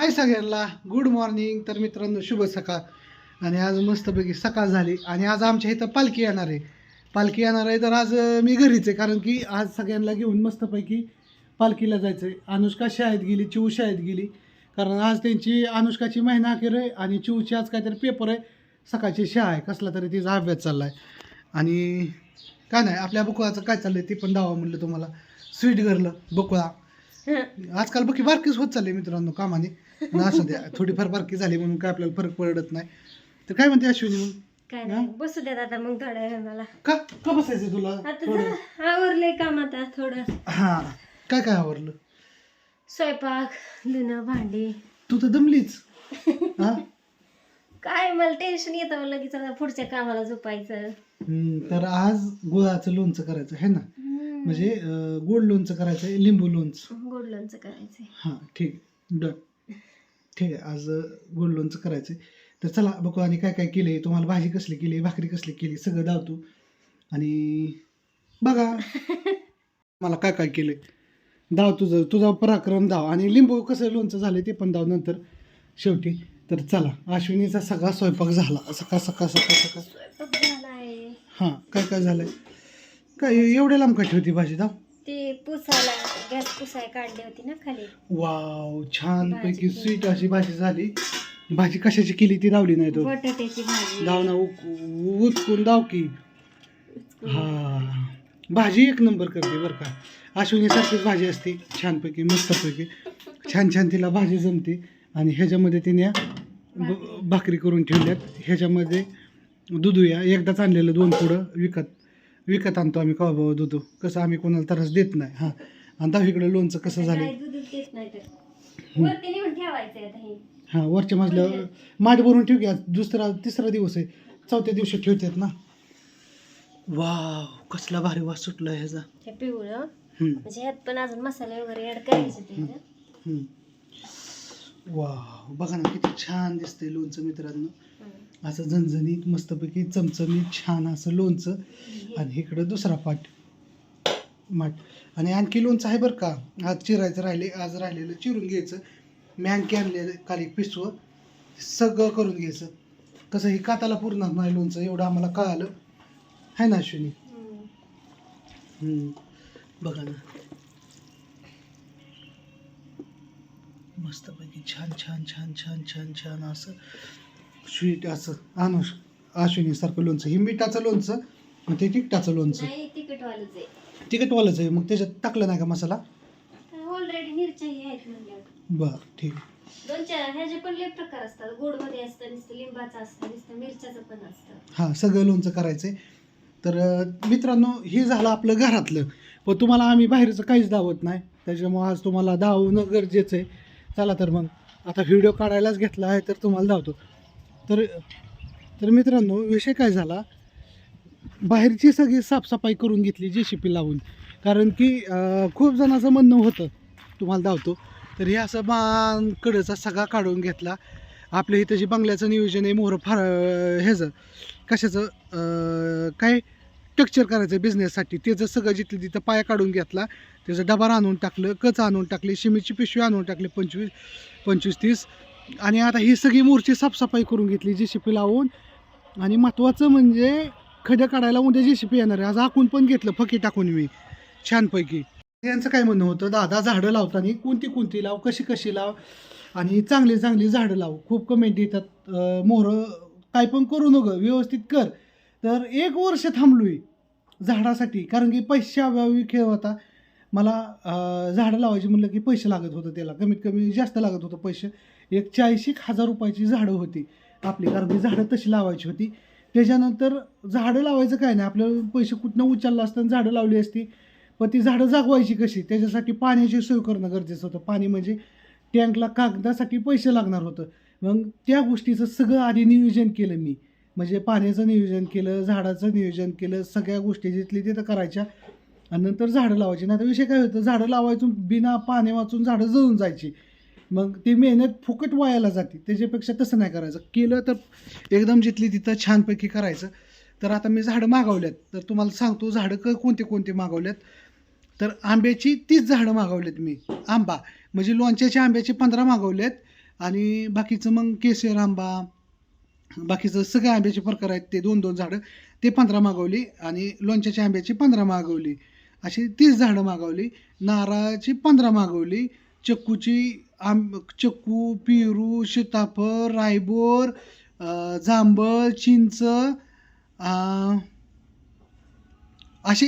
हाय सगळ्यांना. Good morning तर मित्रांनो शुभ सकाळ. आणि आज मस्तपैकी सकाळ झाली. आणि आज आमच्या इथं पालखी येणार आहे. पालखी येणार आहे तर आज मी घरीच आहे. कारण की आज सगळ्यांना घेऊन मस्तपैकी पालखीला जायचं आहे अनुष्का शाळेत गेली चिऊ शाळेत गेली. कारण आज त्यांची अनुष्काची महिना अखेर आहे आणि चिऊची आज काहीतरी पेपर आहे. सकाळची शाळा आहे. कसला तरी तिचा अभ्यास चालला आहे आणि काय नाही आपल्या बकुळाचं काय चाललंय ते पण दावा म्हणलं तुम्हाला. Sweet girl Bakula. आजकाल बकी बारकीच होत चालली मित्रांनो कामाने. असं द्या. थोडीफार बारकी झाली म्हणून काय आपल्याला फरक पडत नाही. तर काय म्हणते अश्विनी मग? काय नाही बसू देत आता मग थोड्या वेळ मला. का? का बसायचं तुला आता थोडं? आवरलंय काम आता थोडं. हा. काय काय आवडलं स्वयंपाक धुणं भांडी. तू तर दमलीच. हा? काय मला टेन्शन येतं लगेच आता पुढच्या कामाला झोपायचं. हम्म, तर आज गुळाचं लोणचं करायचं आहे ना. म्हणजे अं, गोड लोणचं करायचं आहे लिंबू लोणचं. गोड लोणचं करायचंय. हां ठीक. डन. ठीक आहे आज अं, गोड लोणचं करायचं आहे तर चला बघू आणि काय काय केले तुम्हाला भाजी कसली केली भाकरी कसली केली सगळं धावतो आणि बघा. मला काय काय केलंय. धाव तुझं तुझा पराक्रम धाव आणि लिंबू कसं लोणचं झालं ते पण धाव नंतर शेवटी. तर चला अश्विनीचा सगळा स्वयंपाक झाला. सकाळ सकाळ सकाळ सकाळ. हां काय काय झालंय? काय एवढ्या लांब का ठेवती भाजी धाव ते पुसायला गॅस पुसाय काढली होती ना खाली. वाव छान पैकी. स्वीट अशी भाजी झाली. भाजी कशाची केली ती धावली नाही तो? बटाट्याची भाजी. धाव ना उक- उचकून धाव की. हा. भाजी एक नंबर करते बरं का. अश्विनी सारखीच भाजी असते. छानपैकी मस्तपैकी. छान छान तिला भाजी जमते. आणि ह्याच्यामध्ये तिने ब- भाकरी. करून ठेवल्यात. ह्याच्यामध्ये दुधूया एकदाच आणलेलं दोन पुढं विकत. विकत आणतो आम्ही कवा बाबा दुधू? कसं आम्ही कोणाला त्रास देत नाही हां. आणि दहावीकडे लोणचं कसं झालं काय दूधच देत नाही तर. वरती नेऊन ठेवायचंय आता हे. हां वरच्या मजल्यावर माठ भरून ठेव आज दुसरा तिसरा दिवस आहे. चौथ्या दिवशी ठेवतात ना. वाव कसला भारी वास सुटला ह्याचा. हे पिवळं. हम्म, म्हणजे ह्यात पण अजून मसाले वगैरे करायचे. वाव बघा ना किती छान दिसतंय लोणचं मित्रांनो. असं झणझणीत मस्तपैकी चमचमीत छान असं लोणचं. आणि इकडं दुसरा पाट. माठ आणि आणखी लोणचं आहे बरं का. आज चिरायचं राहिले आज राहिलेलं चिरून घ्यायचं. मी आणखी आणलेलं काल एक पिसवं. सगळं करून घ्यायचं. कसं हे काताला पुरणार नाही लोणचं एवढं आम्हाला कळालं. आहे ना अश्विनी? बघा ना. मस्तपैकी छान छान छान छान छान छान असं स्वीट असं अनुष अश्विनी सारखं लोणचं. हे मिठाचं लोणचं आणि ते तिखटाचं लोणचं. नाही तिखटवालंच आहे. तिखटवालंच आहे. मग त्याच्यात टाकलं नाही का मसाला? ऑलरेडी मिरच्याही आहेत म्हणल्यावर. बरं ठीक दोन चार ह्याचे पण लय प्रकार असतात गोडमध्ये असतं नुसतं लिंबाचं असतं नुसतं मिरच्याचं पण असतं. हां सगळं लोणचं करायचं आहे. तर अं, मित्रांनो हे झालं आपलं घरातलं. पण तुम्हाला आम्ही बाहेरचं काहीच दावत नाही. त्याच्यामुळं आज तुम्हाला दावणं गरजेचं आहे. चला तर मग आता व्हिडिओ काढायलाच घेतला आहे तर तुम्हाला धावतो तर तर मित्रांनो विषय काय झाला? बाहेरची सगळी साफसफाई करून घेतली जे शिपी लावून. कारण की खूप जणाचं म्हणणं होतं तुम्हाला धावतो तर हे असं बांकडचा सगळा काढून घेतला. आपल्या इथं जे बंगल्याचं नियोजन आहे मोहर फार ह्याचं कशाचं काय स्ट्रक्चर करायचं बिझनेससाठी त्याचं सगळं जिथलं तिथं पाया काढून घेतला त्याचं डबार आणून टाकलं कच आणून टाकली शिमीची पिशवी आणून टाकली पंचवीस पंचवीस तीस आणि आता ही सगळी मोर्ची साफसफाई करून घेतली जी पी लावून. आणि महत्त्वाचं म्हणजे खड्या काढायला उद्या जी पी येणार आहे. आज आखून पण घेतलं फकी टाकून मी. छानपैकी. यांचं काय म्हणणं होतं? दादा झाडं लावताना कोणती कोणती लाव? कशी कशी लाव? आणि चांगली चांगली झाडं लाव. खूप कमेंट येतात. मोहरं काय पण करू नगं व्यवस्थित कर. तर एक वर्ष थांबलोय झाडासाठी. कारण की पैशाअभावी खेळ होता. मला झाडं लावायची म्हणलं की पैसे लागत होतं त्याला. कमीत कमी जास्त लागत होतं पैसे. एक चाळीस एक हजार रुपयाची झाडं होती आपली. कारण की झाडं तशी लावायची होती. त्याच्यानंतर झाडं लावायचं काय नाही. आपलं पैसे कुठनं उचललं असतं आणि झाडं लावली असती. पण ती झाडं जागवायची कशी? त्याच्यासाठी पाण्याची सोय करणं गरजेचं होतं. पाणी म्हणजे टँकला कागदासाठी पैसे लागणार होतं. मग त्या गोष्टीचं सगळं आधी नियोजन केलं मी. म्हणजे पाण्याचं नियोजन केलं झाडाचं नियोजन केलं सगळ्या गोष्टी जिथली तिथं करायच्या. आणि नंतर झाडं लावायची. नाही तर विषय काय होतं झाडं लावायचून बिना पाणी वाचून झाडं जळून जायची. मग ती मेहनत फुकट वायाला जाते. त्याच्यापेक्षा तसं नाही करायचं. केलं तर एकदम जिथली तिथं छानपैकी करायचं. तर आता मी झाडं मागवल्यात. तर तुम्हाला सांगतो झाडं क कोणते कोणते मागवल्यात? तर आंब्याची तीस झाडं मागवलेत मी. आंबा. म्हणजे लोणच्याच्या आंब्याची पंधरा मागवलेत आणि बाकीचं मग केसर आंबा बाकीचं सगळे आंब्याचे प्रकार आहेत. ते दोन दोन झाडं ते पंधरा मागवली आणि लोणच्याच्या आंब्याची पंधरा मागवली. अशी तीस झाडं मागवली. नारळाची पंधरा मागवली. चक्कूची आम चक्कू पेरू सीताफळ रायबोर जांभळ चिंच अशी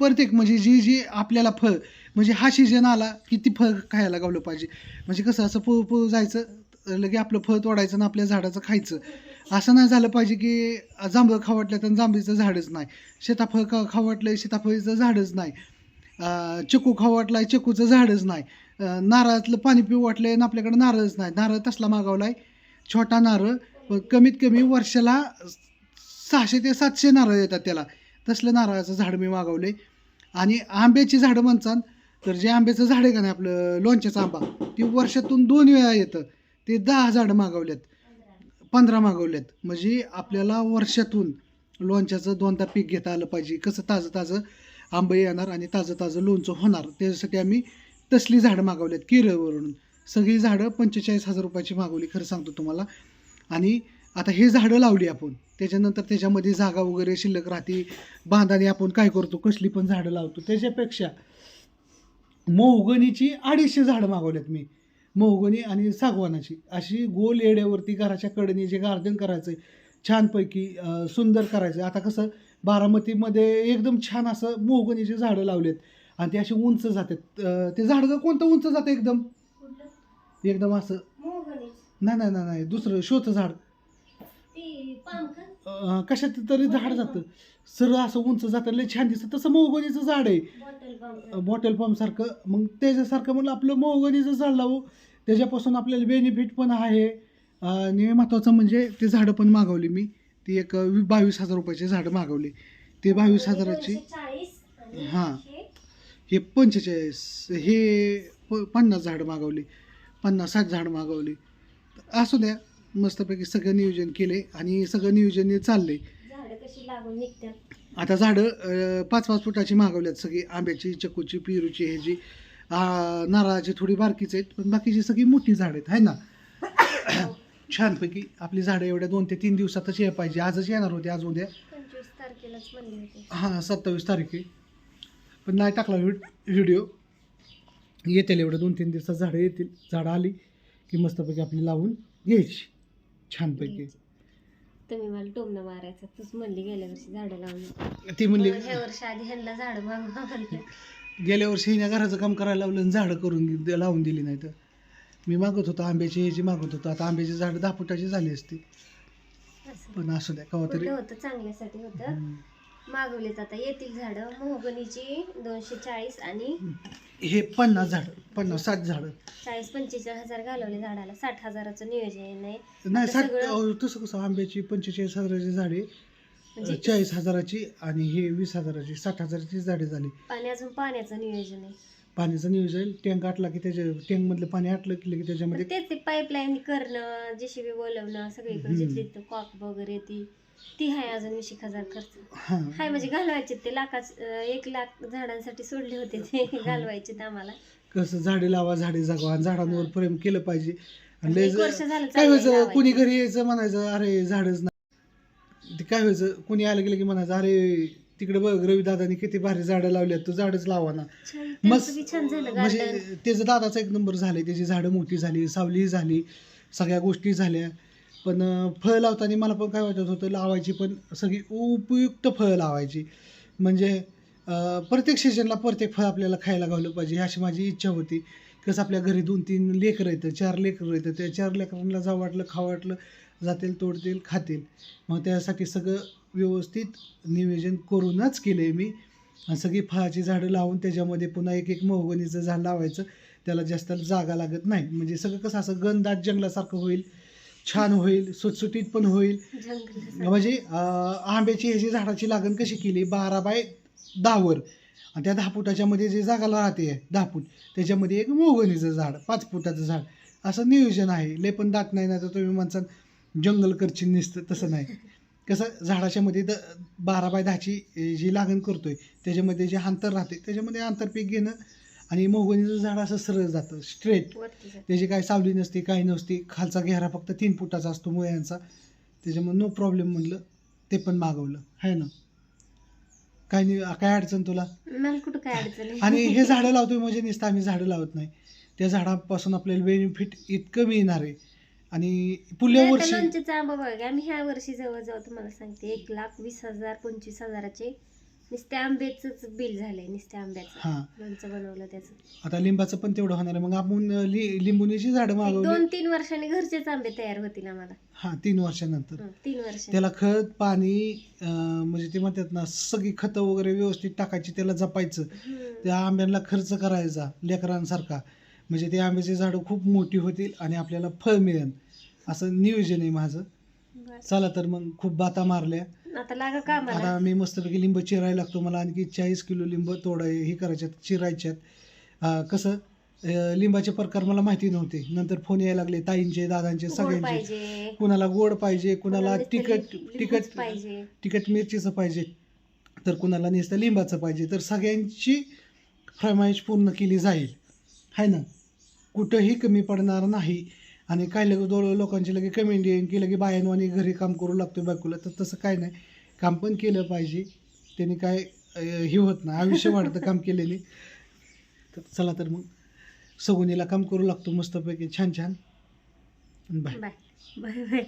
प्रत्येक म्हणजे जी जी आपल्याला फळ म्हणजे हा सीजन आला की ती फळ खायला गावलं पाहिजे. म्हणजे कसं असं पळू पळू जायचं लगे आपलं फळ तोडायचं आणि आपल्या झाडाचं खायचं. असं नाही झालं पाहिजे की जांभळं खावटलं तर जांभळीचं झाडच नाही. सीताफळ खा खावाटलं सीताफळीचं झाडच नाही. चिकू खाऊ चिकूचं झाडच नाही. नारळातलं पाणी पिऊ वाटलंय आणि आपल्याकडे नारळच नाही. नारळ तसला मागवलाय. छोटा नारळ. पण कमीत कमी वर्षाला सहाशे ते सातशे नारळ येतात त्याला. तसलं नारळाचं झाड मी मागवले आणि आंब्याची झाडं म्हणसान तर जे आंब्याचं झाड आहे का नाही आपलं लोणच्याचा आंबा ती वर्षातून दोन वेळा येतं. ते दहा झाडं मागवल्यात. पंधरा मागवल्यात म्हणजे आपल्याला वर्षातून लोणच्याचं दोनदा पीक घेता आलं पाहिजे. कसं ताजं ताजं आंबे येणार आणि ताजं ताजं लोणचं होणार. त्याच्यासाठी आम्ही तसली झाडं मागवल्यात केरळवरून. सगळी झाडं पंचेचाळीस हजार रुपयाची मागवली खरं सांगतो तुम्हाला. आणि आता हे झाडं लावली आपण. त्याच्यानंतर त्याच्यामध्ये जागा वगैरे शिल्लक राहते. बांधाने आपण काय करतो कसली पण झाडं लावतो. त्याच्यापेक्षा मोहगणीची अडीचशे झाडं मागवल्यात मी. मोहगणी आणि सागवानाची. अशी गोल येड्यावरती घराच्या कडेने जे गार्डन करायचं छानपैकी अं, सुंदर करायचं आता कसं बारामतीमध्ये एकदम छान असं मोहगणीची झाडं लावलेत आणि ते अशी उंच जातात. ते झाड कोणतं उंच जातं एकदम? एकदम असं. नाही नाही नाही दुसरं शोचं झाड. कशात तरी झाड जातं. सरळ असं उंच जातं लय छान दिसतं. तसं मोहगणीचं झाड आहे. बॉटल पंपसारखं मग त्याच्यासारखं म्हणलं आपलं मोहगणीचं झाड लावू. त्याच्यापासून आपल्याला बेनिफिट पण आहे. आणि महत्त्वाचं म्हणजे ते झाडं पण मागवली मी. ती एक बावीस हजार रुपयाची झाडं मागवली. ते बावीस हजाराची. चाळीस आणि हां. हे हे पंचेचाळीस. हे प पन्नास झाडं मागवली. पन्नास साठ झाडं मागवली. असू द्या. मस्तपैकी सगळं नियोजन केले आणि सगळं नियोजन चाललंय. झाडं कशी लागून निघतात? आता झाडं पाच पाच फुटाची मागवल्यात सगळी आंब्याची चक्कूची पेरूची ह्याची. नारळाची थोडी बारकीच आहेत पण बाकीची सगळी मोठी झाडं आहेत आहे ना? छानपैकी आपली झाडं एवढ्या दोन ते तीन दिवसातच यायला पाहिजे. आजच येणार होते आज उद्या. पंचवीस तारखेलाच म्हणले होते. हां सत्तावीस तारीख. पण नाही टाकला व्हिड व्हिडिओ. येतील एवढं दोन तीन दिवसात झाडं येतील. झाडं आली की मस्तपैकी आपली लावून घ्यायची. छानपैकी. तुम्ही मला टोमणं मारायचं तूच म्हणली गेल्या वर्षी झाडं लावून. ती म्हणली ह्या वर्षी आधी ह्यांना झाडं मागवा म्हणलं गेल्या वर्षी हिने घराचं काम करायला लावलं आणि झाडं करून दि- लावून दिली नाही तर. मी मागत होतो आंब्याची ह्याची मागत होतो. आता आंब्याची झाडं दहा फुटाची झाली असती. असं. पण असू द्या कवा तरी. कुठं होतं? चांगल्यासाठी होतं. हम्म. मागवलेत आता येतील झाडं. मोहगणीची दोनशे चाळीस आणि हे पन्नास झाडं पन्नास साठ झाडं. चाळीस पंचेचाळीस हजार घालवले झाडाला. साठ हजाराचं नियोजन आहे. नाही आता साठ सगळं- अहो, तसं कसं आंब्याची पंचेचाळीस हजाराची झाडे म्हणजे चाळीस हजाराची आणि हे वीस हजाराची साठ हजाराची झाडे झाली. पाणी अजून पाण्याचं नियोजन आहे. पाण्याचं नियोजन टँक आटला की त्याच्या टँकमधलं पाणी आटलं की लगेच त्याच्यामध्ये पण तेच ते पाईपलाईन करणं जेसीबी बोलवणं सगळीकडे हम्म. जिथली कॉक वगैरे ती ती आहे अजून वीस एक हजार खर्च हाय म्हणजे घालवायचे ते लाखाच एक लाख झाडांसाठी सोडले होते ते घालवायचे आम्हाला. कसं झाडे लावा झाडे जगवा आणि झाडांवर प्रेम केलं पाहिजे. आणि लय एक वर्ष झालं काय चाललंय व्हायचं? लावायचं. कुणी घरी यायचं म्हणायचं अरे झाडच नाही ते काय व्हायचं? कुणी आलं गेलं की म्हणायचं अरे तिकडे बघ रवी दादानी किती भारी झाडं लावली तू झाडच लावा ना. छान मस्त त्यांचं बी छान झालं म्हणजे गार्डन त्याचं दादाचा एक नंबर झाले त्याची झाडं मोठी झाली सावली झाली सगळ्या गोष्टी झाल्या. पण फळं लावताना मला पण काय वाटत होतं लावायची पण सगळी उपयुक्त फळं लावायची. म्हणजे प्रत्येक सीजनला प्रत्येक फळ आपल्याला खायला घावलं पाहिजे अशी माझी इच्छा होती. कसं आपल्या घरी दोन तीन लेकरं येतं चार लेकरं येतं त्या चार लेकरांना जा वाटलं खा वाटलं जातील तोडतील खातील. मग त्यासाठी सगळं व्यवस्थित नियोजन करूनच केलं आहे मी सगळी फळाची झाडं लावून त्याच्यामध्ये पुन्हा एक एक मोहगणीचं झाड लावायचं त्याला जास्त जागा लागत नाही. म्हणजे सगळं कसं असं गंदाज जंगलासारखं होईल छान होईल सुटसुटीत पण होईल. जंगल म्हणजे आंब्याची ह्याची झाडाची लागण कशी केली? बारा बाय दहावर. आणि त्या दहा फुटाच्या मध्ये जे जागा राहते दहा फूट त्याच्यामध्ये एक मोहगणीचं झाड पाच फुटाचं झाड. असं नियोजन आहे. लय पण दाट नाही ना तर तुम्ही म्हणसाल जंगल करची निसतं तसं नाही. कसं झाडाच्या मध्ये द बारा बाय दहाची जी लागण करतोय त्याच्यामध्ये जे अंतर राहते त्याच्यामध्ये आंतरपीक घेणं आणि मोहगणीचं झाड असं सरळ जातं स्ट्रेट. त्याची काही सावली नसते काही नसते. खालचा घेरा फक्त तीन फुटाचा असतो मुळ्यांचा. त्याच्यामुळे नो प्रॉब्लेम म्हणलं ते पण मागवलं. आहे ना? काय नाही काय अडचण तुला? कुठं काय अडचण आणि हे झाडं लावतोय म्हणजे नुसतं आम्ही झाडं लावत नाही. त्या झाडापासून आपल्याला बेनिफिट इतकं मिळणार आहे. आणि पुढल्या वर्षी आंबा बघा आम्ही ह्या वर्षी जवळजवळ तुम्हाला सांगते एक लाख वीस हजार पंचवीस हजाराचे नुसत्या आंब्याच बिल झालंय नुसत्या आंब्याचं. हां. लोणचं बनवलं त्याचं. आता लिंबाचं पण तेवढं होणार आहे. मग आपण लि लिंबुनीची झाडं एक मागवली. दोन तीन वर्षांनी घरचेच आंबे तयार होतील आम्हाला. हां तीन वर्षानंतर. हं, तीन वर्ष. त्याला खत पाणी अं, म्हणजे ते म्हणतात ना सगळी खतं वगैरे व्यवस्थित टाकायची त्याला जपायचं. त्या आंब्यांना खर्च करायचा लेकरांसारखा. म्हणजे ते आंब्याची झाडं खूप मोठी होतील आणि आपल्याला फळ मिळेल. असं नियोजन आहे माझं. चला तर मग खूप बाता मारल्या. आता लागा का मला आता मी मस्तपैकी लिंब चिरायला लागतो. मला आणखी चाळीस किलो लिंब तोडाय हे करायच्यात चिरायच्यात. अं, कसं अं, लिंबाचे प्रकार मला माहिती नव्हते. नंतर फोन यायला लागले ताईंचे दादांचे गोड सगळ्यांचे. पाहिजे. कुणाला गोड पाहिजे कुणाला नुसतं तिखट लिंबूच तिखट पाहिजे. तिखट मिरचीचं पाहिजे. तर कुणाला नुसतं लिंबाचं पाहिजे. तर सगळ्यांची फरमाईश पूर्ण केली जाईल. आहे ना? कुठंही कमी पडणार नाही. आणि काय लगे दो लोकांची लगे कमेंट येईन की लगे बायानो आणि घरी काम करू लागतो बायकोला. तर तसं काय नाही. काम पण केलं पाहिजे. त्याने काय हे होत नाही. आयुष्य वाढतं काम केल्याने तर चला तर मग. सगुनीला काम करू लागतो मस्तपैकी. छान छान. बाय. बाय. Bye bye.